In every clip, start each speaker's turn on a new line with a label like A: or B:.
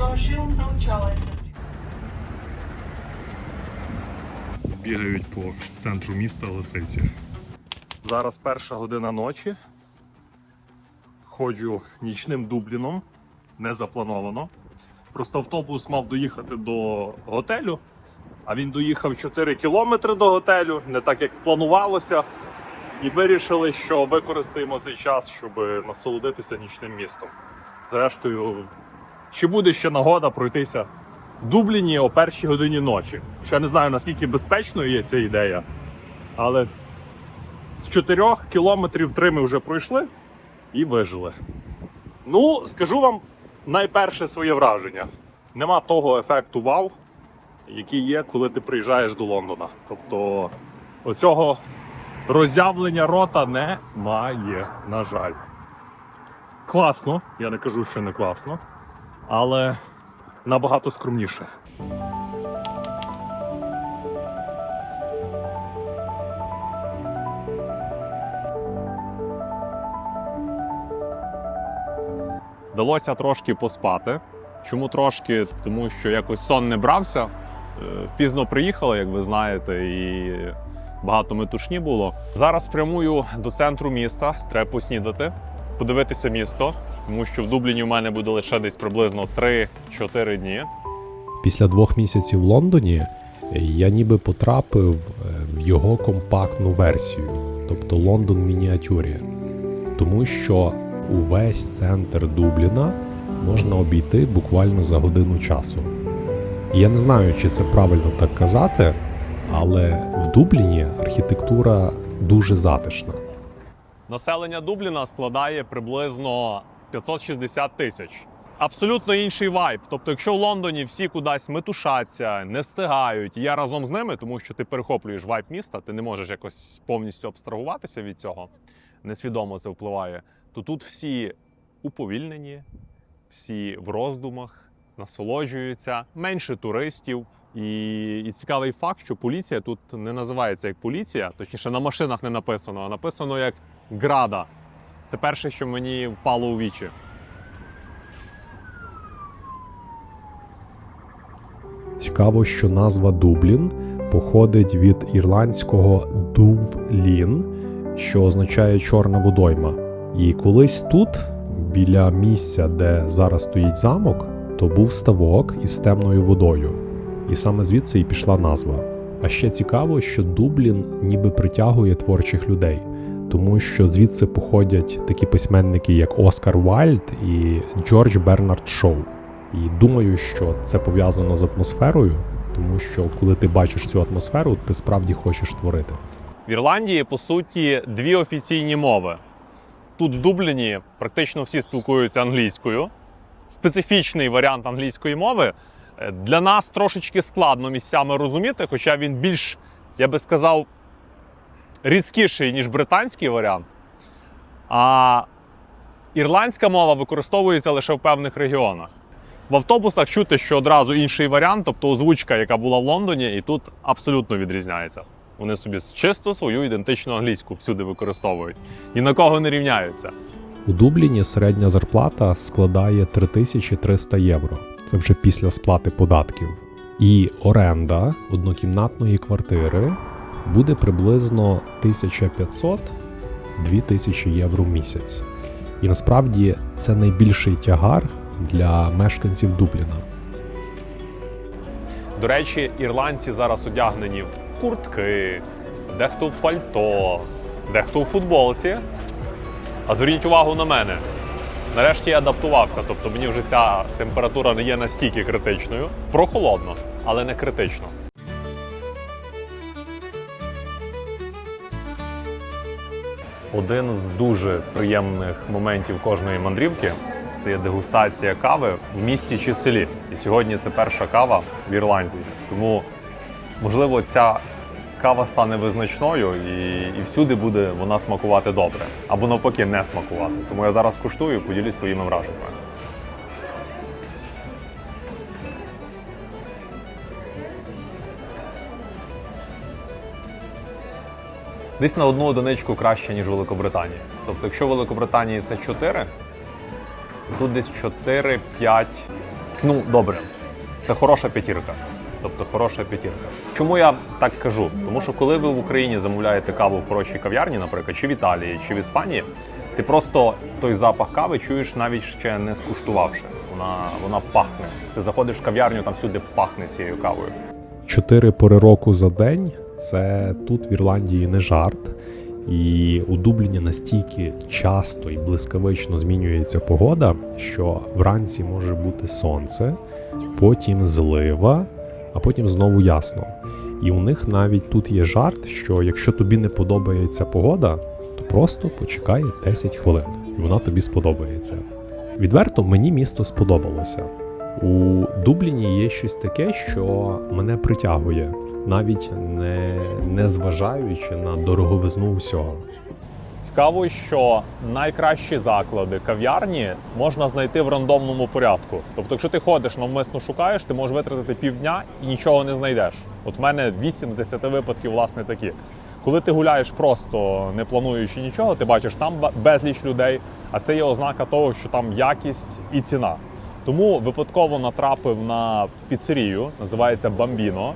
A: Зошил навчалася.
B: бігають по центру міста Лисиці. Зараз перша година ночі. Ходжу нічним Дубліном, не заплановано. Просто автобус мав доїхати до готелю, а він доїхав 4 кілометри до готелю, не так як планувалося. І вирішили, що використаємо цей час, щоб насолодитися нічним містом. Зрештою, чи буде ще нагода пройтися в Дубліні о першій годині ночі. Ще не знаю наскільки безпечною є ця ідея, але з 4 кілометрів 3 ми вже пройшли і вижили. Ну, скажу вам найперше своє враження. Нема того ефекту вау, який є, коли ти приїжджаєш до Лондона. Тобто оцього роззявлення рота немає, на жаль. Класно, я не кажу, що не класно, але набагато скромніше. Вдалося трошки поспати. Чому трошки? Тому що якось сон не брався. Е, Пізно приїхали, як ви знаєте, і багато метушні було. Зараз прямую до центру міста. Треба поснідати, подивитися місто, тому що в Дубліні в мене буде лише десь приблизно 3-4 дні.
C: Після двох місяців в Лондоні я ніби потрапив е, в його компактну версію, тобто Лондон в мініатюрі. Тому що увесь центр Дубліна можна обійти буквально за годину часу. І я не знаю, чи це правильно так казати, але в Дубліні архітектура дуже затишна.
B: Населення Дубліна складає приблизно 560 тисяч. Абсолютно інший вайб. Тобто, якщо в Лондоні всі кудись метушаться, не встигають, я разом з ними, тому що ти перехоплюєш вайб міста, ти не можеш якось повністю абстрагуватися від цього, несвідомо це впливає. То тут всі уповільнені, всі в роздумах, насолоджуються, менше туристів. І, і цікавий факт, що поліція тут не називається як поліція, точніше на машинах не написано, а написано як града. Це перше, що мені впало у вічі.
C: Цікаво, що назва Дублін походить від ірландського дувлін, що означає чорна водойма. І колись тут, біля місця, де зараз стоїть замок, то був ставок із темною водою. І саме звідси і пішла назва. А ще цікаво, що Дублін ніби притягує творчих людей, тому що звідси походять такі письменники, як Оскар Вальд і Джордж Бернард Шоу. І думаю, що це пов'язано з атмосферою, тому що коли ти бачиш цю атмосферу, ти справді хочеш творити.
B: В Ірландії, по суті, дві офіційні мови. Тут в Дубліні практично всі спілкуються англійською. Специфічний варіант англійської мови е, для нас трошечки складно місцями розуміти, хоча він більш, я би сказав, рідкіший, ніж британський варіант. А ірландська мова використовується лише в певних регіонах. В автобусах чути, що одразу інший варіант, тобто озвучка, яка була в Лондоні, і тут абсолютно відрізняється. Вони собі чисто свою ідентичну англійську всюди використовують. Ні на кого не рівняються.
C: У Дубліні середня зарплата складає 3300 євро. Це вже після сплати податків. І оренда однокімнатної квартири буде приблизно 1500-2000 євро в місяць. І насправді це найбільший тягар для мешканців Дубліна.
B: До речі, ірландці зараз одягнені в куртки, дехто в пальто, дехто в футболці. А зверніть увагу на мене. Нарешті я адаптувався, тобто мені вже ця температура не є настільки критичною. Прохолодно, але не критично. Один з дуже приємних моментів кожної мандрівки це є дегустація кави в місті чи селі. І сьогодні це перша кава в Ірландії. Тому, можливо, ця кава стане визначною і, і всюди буде вона смакувати добре. Або навпаки, не смакувати. Тому я зараз куштую і поділюсь своїми враженнями. Десь на одну одиничку краще, ніж в Великобританії. Тобто, якщо Великобританії це 4, Тут десь 4-5 Ну, добре, це хороша п'ятірка. Тобто хороша п'ятірка. Чому я так кажу? Тому що коли ви в Україні замовляєте каву в хорошій кав'ярні, наприклад, чи в Італії, чи в Іспанії, ти просто той запах кави чуєш навіть ще не скуштувавши. Вона, вона пахне. Ти заходиш в кав'ярню, там всюди пахне цією кавою.
C: Чотири пори року за день це тут в Ірландії не жарт. І у Дубліні настільки часто і блискавично змінюється погода, що вранці може бути сонце, потім злива, а потім знову ясно. І у них навіть тут є жарт, що якщо тобі не подобається погода, то просто почекай 10 хвилин, і вона тобі сподобається. Відверто мені місто сподобалося. У Дубліні є щось таке, що мене притягує, навіть не, не зважаючи на дороговизну усього.
B: Цікаво, що найкращі заклади кав'ярні можна знайти в рандомному порядку. Тобто, якщо ти ходиш навмисно шукаєш, ти можеш витратити півдня і нічого не знайдеш. От в мене 8 з 10 випадків, власне, такі. Коли ти гуляєш просто не плануючи нічого, ти бачиш там безліч людей, а це є ознака того, що там якість і ціна. Тому випадково натрапив на піцерію, називається Бамбіно.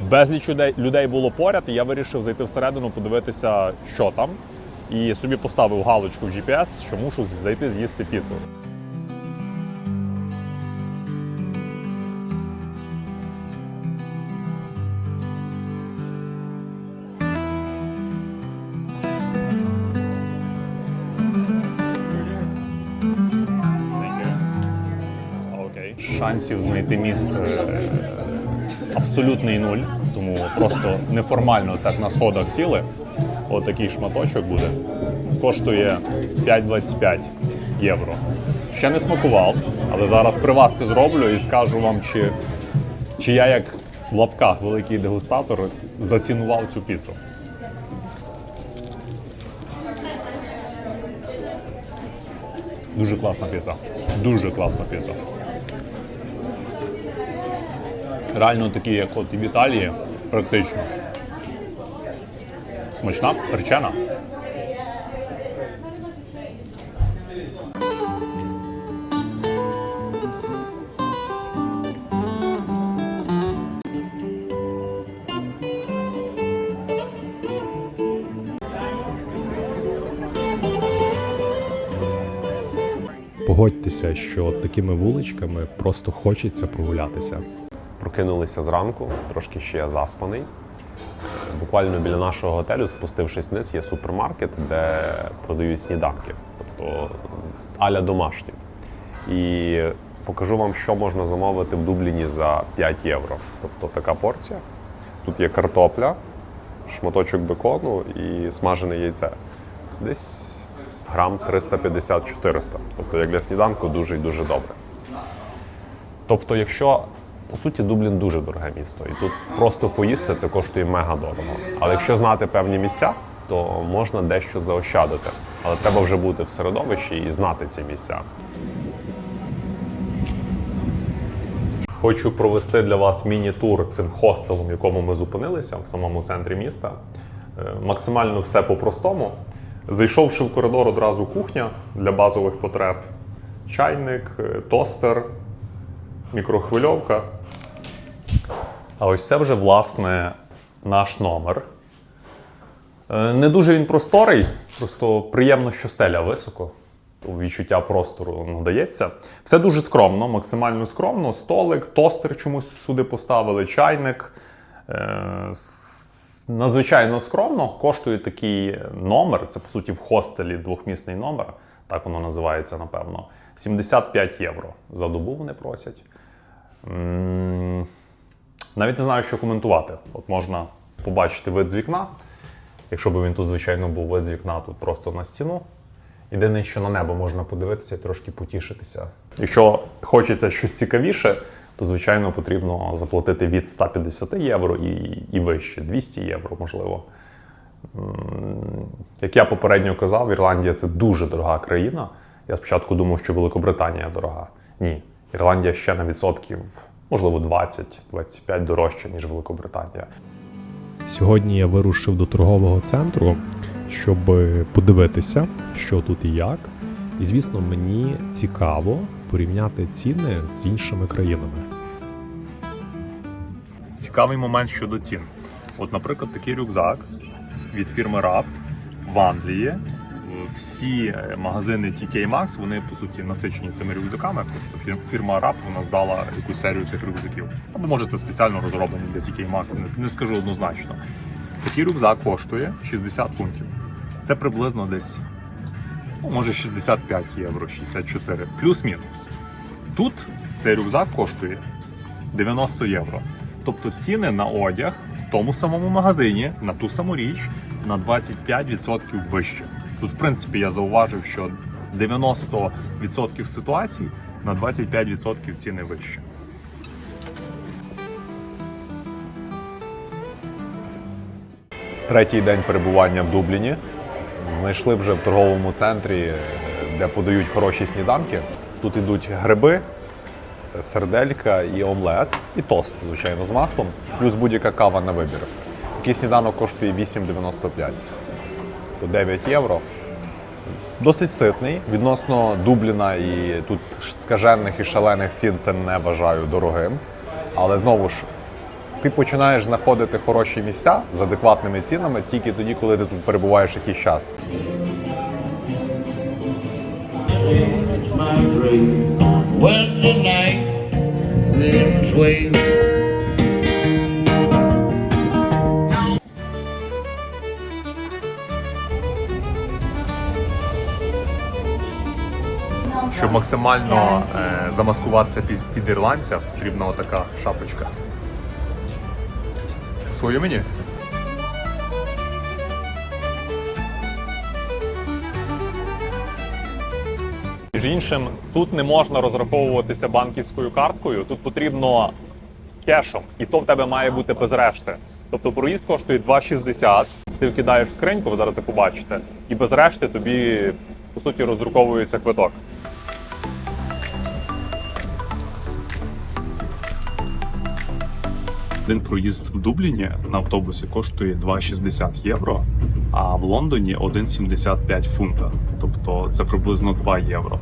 B: Безліч людей, людей було поряд, і я вирішив зайти всередину, подивитися, що там. І собі поставив галочку в GPS, що мушу зайти з'їсти піцу. Шансів знайти місце абсолютний нуль, тому просто неформально так на сходах сіли. Отакий шматочок буде. Коштує 5,25 євро. Ще не смакував, але зараз при вас це зроблю і скажу вам, чи, чи я як в лапках великий дегустатор зацінував цю піцу. Дуже класна піца. Дуже класна піца. Реально такі, як от і в Італії, практично. Смачна, перчена.
C: Погодьтеся, що такими вуличками просто хочеться прогулятися.
D: Прокинулися зранку, трошки ще заспаний. Буквально біля нашого готелю, спустившись вниз, є супермаркет, де продають сніданки, тобто аля домашні. І покажу вам, що можна замовити в Дубліні за 5 євро. Тобто така порція. Тут є картопля, шматочок бекону і смажене яйце. Десь грам 350-400. Тобто, як для сніданку, дуже і дуже добре. Тобто, якщо по суті Дублін дуже дороге місто, і тут просто поїсти це коштує мега дорого. Але якщо знати певні місця, то можна дещо заощадити. Але треба вже бути в середовищі і знати ці місця.
B: Хочу провести для вас міні-тур цим хостелом, в якому ми зупинилися в самому центрі міста. Е, Максимально все по-простому. Зайшовши в коридор, одразу кухня для базових потреб, чайник, е, тостер, мікрохвильовка. А ось це вже, власне, наш номер. Е, Не дуже він просторий, просто приємно, що стеля високо. Відчуття простору надається. Все дуже скромно, максимально скромно. Столик, тостер чомусь сюди поставили, чайник. Е, Надзвичайно скромно. Коштує такий номер, це по суті в хостелі двохмісний номер, так воно називається, напевно. 75 євро за добу вони просять. Навіть не знаю, що коментувати. От можна побачити вид з вікна. Якщо б він тут, звичайно, був вид з вікна, тут просто на стіну. Єдине, що на небо можна подивитися і трошки потішитися. Якщо хочеться щось цікавіше, то звичайно потрібно заплатити від 150 євро і, і вище 200 євро, можливо. Як я попередньо казав, Ірландія це дуже дорога країна. Я спочатку думав, що Великобританія дорога. Ні, Ірландія ще на відсотків, можливо, 20-25 дорожча, ніж Великобританія.
C: Сьогодні я вирушив до торгового центру, щоб подивитися, що тут і як. І звісно, мені цікаво, порівняти ціни з іншими країнами.
B: Цікавий момент щодо цін. От, наприклад, такий рюкзак від фірми RAP в Англії. Всі е, магазини TK Maxx, вони по суті насичені цими рюкзаками. Тобто фірма RAP вона здала якусь серію цих рюкзаків. Або може це спеціально розроблені для TK Maxx, не, скажу однозначно. Такий рюкзак коштує 60 фунтів. Це приблизно десь, ну, може 65 євро, 64, плюс-мінус. Тут цей рюкзак коштує 90 євро. Тобто ціни на одяг в тому самому магазині на ту саму річ на 25% вище. Тут, в принципі, я зауважив, що 90% ситуацій на 25% ціни вище.
A: Третій день перебування в Дубліні. Знайшли вже в торговому центрі, де подають хороші сніданки. Тут йдуть гриби, серделька і омлет, і тост, звичайно, з маслом, плюс будь-яка кава на вибір. Такий сніданок коштує 8,95, то 9 євро. Досить ситний. Відносно Дубліна і тут скажених і шалених цін це не вважаю дорогим. Але знову ж, ти починаєш знаходити хороші місця з адекватними цінами тільки тоді, коли ти тут перебуваєш якийсь час.
E: When the night
B: Щоб максимально е, замаскуватися під, під ірландця, потрібна отака шапочка. Свою мені?
A: Між іншим, тут не можна розраховуватися банківською карткою, тут потрібно кешом, і то в тебе має бути без решти. Тобто проїзд коштує 2,60, ти вкидаєш в скриньку, ви зараз це побачите, і без решти тобі по суті роздруковується квиток.
B: Один проїзд в Дубліні на автобусі коштує 2,60 євро, а в Лондоні 1,75 фунта. Тобто це приблизно 2 євро.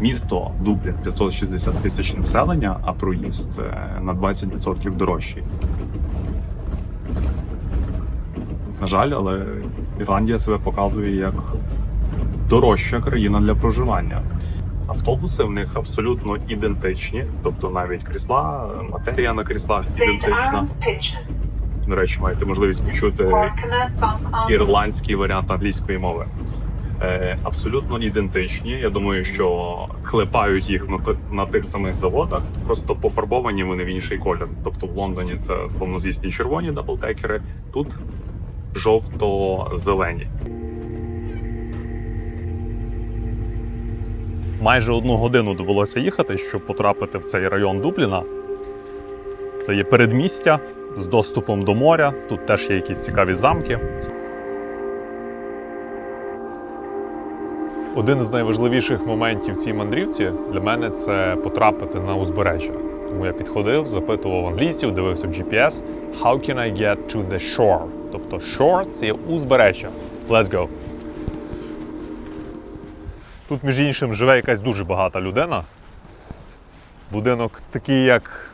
B: Місто Дублін 560 тисяч населення, а проїзд е, на 20% дорожчий. На жаль, але Ірландія себе показує як дорожча країна для проживання. Автобуси в них абсолютно ідентичні, тобто навіть крісла, матерія на кріслах ідентична. До речі, маєте можливість почути ірландський варіант англійської мови. Е, абсолютно ідентичні. Я думаю, що клепають їх на, на тих самих заводах, просто пофарбовані вони в інший колір. Тобто в Лондоні це словнозвісні червоні даблтекери, тут жовто-зелені. Майже одну годину довелося їхати, щоб потрапити в цей район Дубліна. Це є передмістя з доступом до моря. Тут теж є якісь цікаві замки. Один з найважливіших моментів цій мандрівці для мене це потрапити на узбережжя. Тому я підходив, запитував англійців, дивився в GPS. How can I get to the shore? Тобто shore – це є узбережжя. Let's go. Тут, між іншим, живе якась дуже багата людина. Будинок такий, як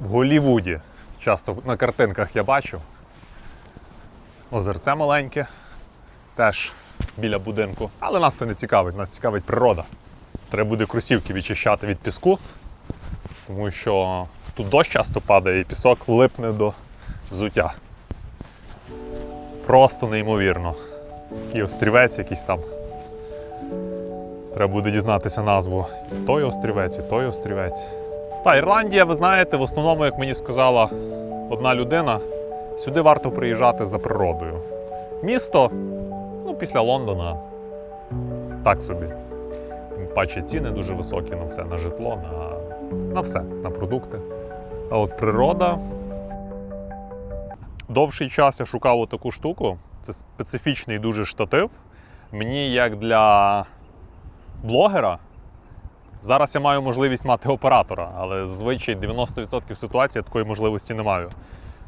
B: в Голлівуді. Часто на картинках я бачу. Озерце маленьке, теж біля будинку. Але нас це не цікавить, нас цікавить природа. Треба буде кросівки відчищати від піску, тому що тут дощ часто падає і пісок липне до взуття. Просто неймовірно. Такий острівець якийсь там. Треба буде дізнатися назву. Той острівець, і той острівець. Та, Ірландія, ви знаєте, в основному, як мені сказала одна людина, сюди варто приїжджати за природою. Місто, ну, після Лондона, так собі. Тим паче ціни дуже високі на все, на житло, на, на все, на продукти. А от природа. Довший час я шукав таку штуку. Це специфічний дуже штатив. Мені, як для блогера, зараз я маю можливість мати оператора, але зазвичай 90% ситуацій я такої можливості не маю.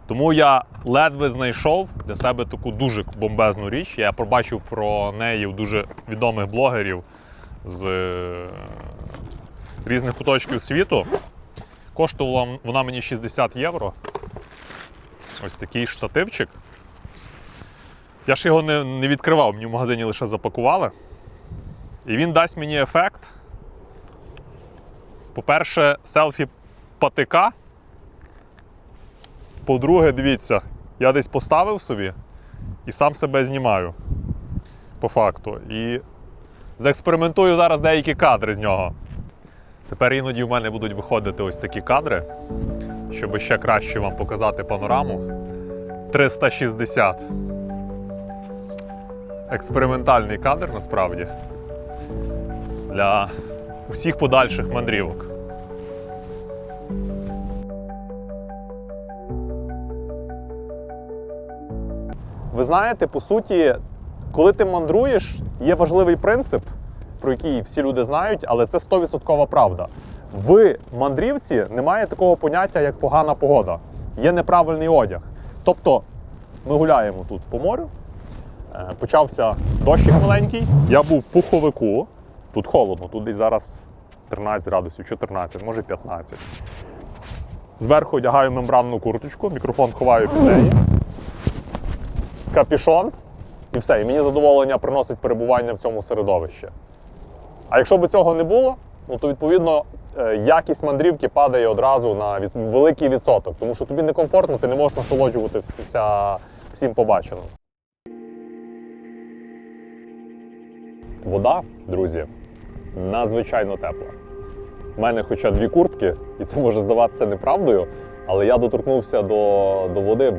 B: Тому я ледве знайшов для себе таку дуже бомбезну річ. Я побачив про неї у дуже відомих блогерів з е, різних куточків світу. Коштувала вона мені 60 євро. Ось такий штативчик. Я ж його не відкривав, мені в магазині лише запакували. І він дасть мені ефект. По-перше, селфі патика. По-друге, дивіться, я десь поставив собі і сам себе знімаю. По факту. І заекспериментую зараз деякі кадри з нього. Тепер іноді в мене будуть виходити ось такі кадри, щоб ще краще вам показати панораму. 360. Експериментальний кадр насправді для усіх подальших мандрівок. Ви знаєте, по суті, коли ти мандруєш, є важливий принцип, про який всі люди знають, але це 100% правда. В мандрівці немає такого поняття, як погана погода. Є неправильний одяг. Тобто ми гуляємо тут по морю, е, почався дощик маленький, я був в пуховику, тут холодно, тут десь зараз 13 градусів, 14, може 15. Зверху одягаю мембранну курточку, мікрофон ховаю під неї капішон і все. І мені задоволення приносить перебування в цьому середовищі. А якщо б цього не було, ну то відповідно е, якість мандрівки падає одразу на від... великий відсоток, тому що тобі некомфортно, ти не можеш насолоджуватися всім побаченим. Вода, друзі, надзвичайно тепла. У мене хоча дві куртки, і це може здаватися неправдою, але я доторкнувся до, до води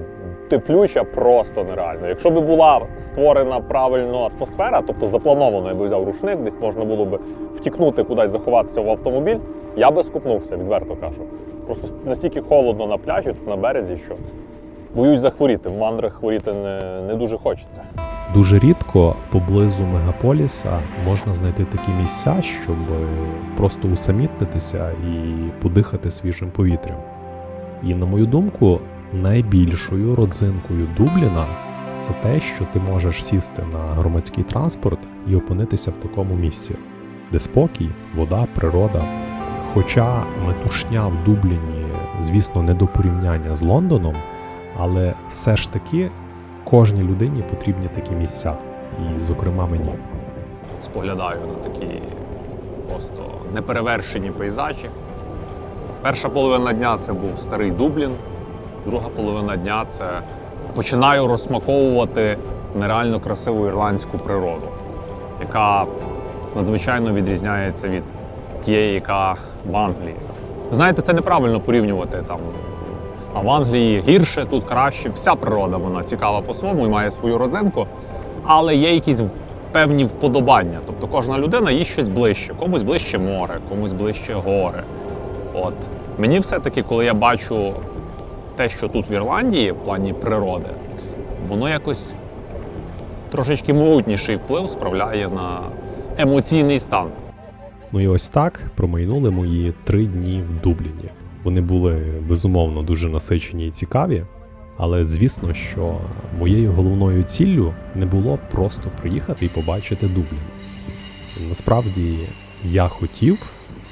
B: теплюча просто нереально. Якщо б була створена правильно атмосфера, тобто заплановано, я би взяв рушник, десь можна було б втікнути кудись заховатися в автомобіль, я би скупнувся, відверто кажу. Просто настільки холодно на пляжі, тут на березі, що боюсь захворіти. В мандрах хворіти не, не дуже хочеться.
C: Дуже рідко поблизу мегаполіса можна знайти такі місця, щоб е, просто усамітнитися і подихати свіжим повітрям. І на мою думку, найбільшою родзинкою Дубліна це те, що ти можеш сісти на громадський транспорт і опинитися в такому місці, де спокій, вода, природа. Хоча метушня в Дубліні, звісно, не до порівняння з Лондоном, але все ж таки кожній людині потрібні такі місця, і, зокрема, мені.
B: споглядаю на такі просто неперевершені пейзажі. Перша половина дня це був старий Дублін, друга половина дня це починаю розсмаковувати нереально красиву ірландську природу, яка надзвичайно відрізняється від тієї, яка в Англії. Знаєте, це неправильно порівнювати там. А в Англії гірше, тут краще. Вся природа вона цікава по-своєму і має свою родзинку, але є якісь певні вподобання. Тобто кожна людина їй щось ближче, комусь ближче море, комусь ближче гори. От мені все-таки, коли я бачу те, що тут в Ірландії, в плані природи, воно якось трошечки могутніший вплив справляє на емоційний стан.
C: Ну і ось так промайнули мої три дні в Дубліні. Вони були безумовно дуже насичені і цікаві, але звісно, що моєю головною ціллю не було просто приїхати і побачити Дублін. Насправді я хотів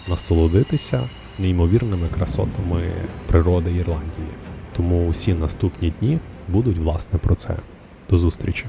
C: насолодитися неймовірними красотами природи Ірландії. Тому усі наступні дні будуть власне про це. До зустрічі!